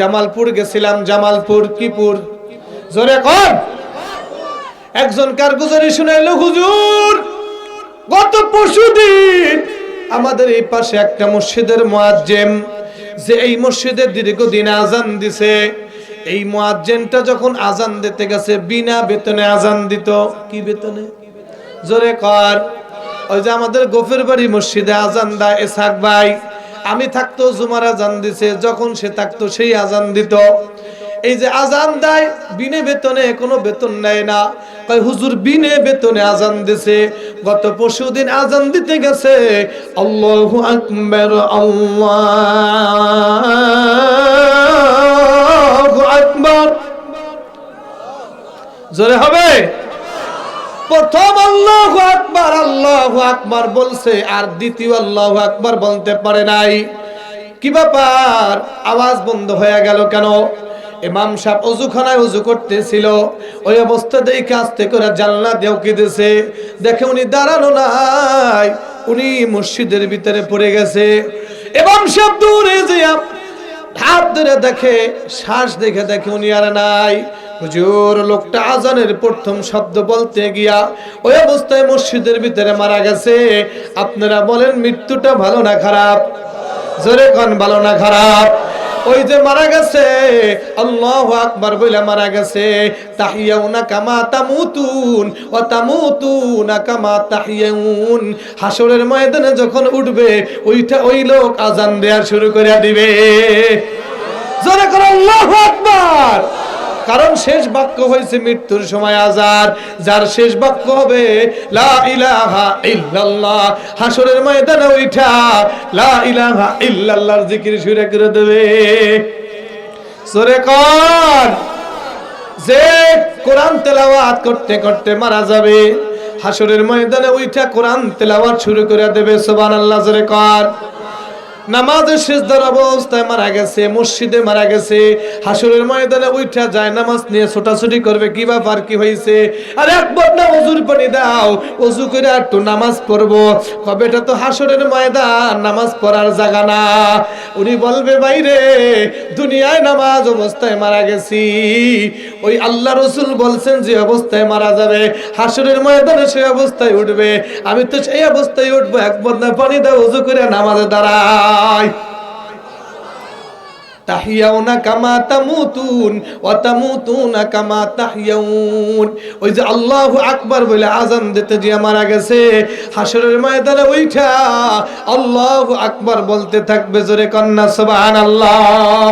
জামালপুর গেছিলাম, জামালপুর কিপুর জোরে কর। একজন কারগুজারি শুনাইলো হুজুর, গত পরশুদিন আমাদের এই পাশে একটা মসজিদের মুয়াজ্জেম, যে এই মসজিদে দীর্ঘদিন আজান দিছে। এই মুয়াজ্জেমটা যখন আজান দিতে গেছে, বিনা বেতনে আজান দিত। কি বেতনে? জোরে কর। ওই যে আমাদের গোফের বাড়ি মসজিদে আজান দেয়, এসাক ভাই। আমি থাকতো, জুমার আজান দিছে, যখন সে থাকতো, সেই আজান দিত। এই যে আজান দেয়, বিনে বেতনে কোনো বেতন নেয় না। কয়, হুজুর, বিনে বেতনে আজান দিছে। গত পরশু দিন আজান দিতে গেছে। আল্লাহু আকবার আল্লাহু আকবার। জোরে হবে? প্রথম আল্লাহ আকবার আল্লাহ আকবার বলছে, আর দ্বিতীয় আল্লাহু আকবার বলতে পারে নাই। কি ব্যাপার? আওয়াজ বন্ধ হয়ে গেল কেন? ইমাম সাহেব অজুখানায় অজু করতেছিল। ওই অবস্থা দেখে আস্তে করে জানলা দেও কি দিছে। দেখে উনি দাঁড়ানো নাই। উনি মসজিদের ভিতরে পড়ে গেছে। ইমাম সাহেব দূরে যে হাত ধরে দেখে, শ্বাস দেখে দেখে উনি আর নাই। হুজুর, লোকটা আজানের প্রথম শব্দ বলতে গিয়া ওই অবস্থায় মসজিদের ভিতরে মারা গেছে। আপনারা বলেন, মৃত্যুটা ভালো না খারাপ? জোরে কন, ভালো না খারাপ? ওই যে মারা গেছে, আল্লাহ আকবার বইলা মারা গেছে। তাহিয়াউনা কামা তামুতুন ও তামুতুনা কামা তাহিয়াউন। হাসরের ময়দানে যখন উঠবে, ওইটা ওই লোক আজান দেয়া শুরু করে দিবে। জোরে করে আল্লাহ আকবার! কারণ শেষ বাক্য হয়েছে মৃত্যুর সময় আজার। যার শেষ বাক্য হবে, লা ইলাহা ইল্লাল্লাহ। হাসরের ময়দানে ওইটা লা ইলাহা ইল্লাল্লাহর জিকির করে দেবে। কর যে কোরআন তেলাওয়াত করতে করতে মারা যাবে হাসরের ময়দানে ওইটা কোরআন তেলাওয়াত শুরু করে দেবে। সুবহানাল্লাহ জোরে কর নামাজের শেষদার অবস্থায় মারা গেছে, মসজিদে মারা গেছে হাসুরের ময়দানে উঠা যায়, নামাজ নিয়ে ছোটাছুটি করবে, কি ব্যাপার, কি হয়েছে? আরে একবার না অজুর পানি দাও অজু করে একটু নামাজ পড়ব। কবে এটা তো হাসুরের ময়দান, নামাজ পড়ার জায়গা না। উনি বলবে বাইরে দুনিয়ায় নামাজ অবস্থায় মারা গেছি। ওই আল্লাহ রসুল বলছেন, যে অবস্থায় মারা যাবে, হাসুরের ময়দানে সেই অবস্থায় উঠবে। আমি তো সেই অবস্থায় উঠবো একবার না পানি দাও অজু করে নামাজে দাঁড়ায় আল্লাহু আকবার বলে আজান দিতে যে মারা গেছে, হাসরের ময়দানে ওইটা আল্লাহু আকবার বলতে থাকবে, জোরে কন্না সুবহানাল্লাহ।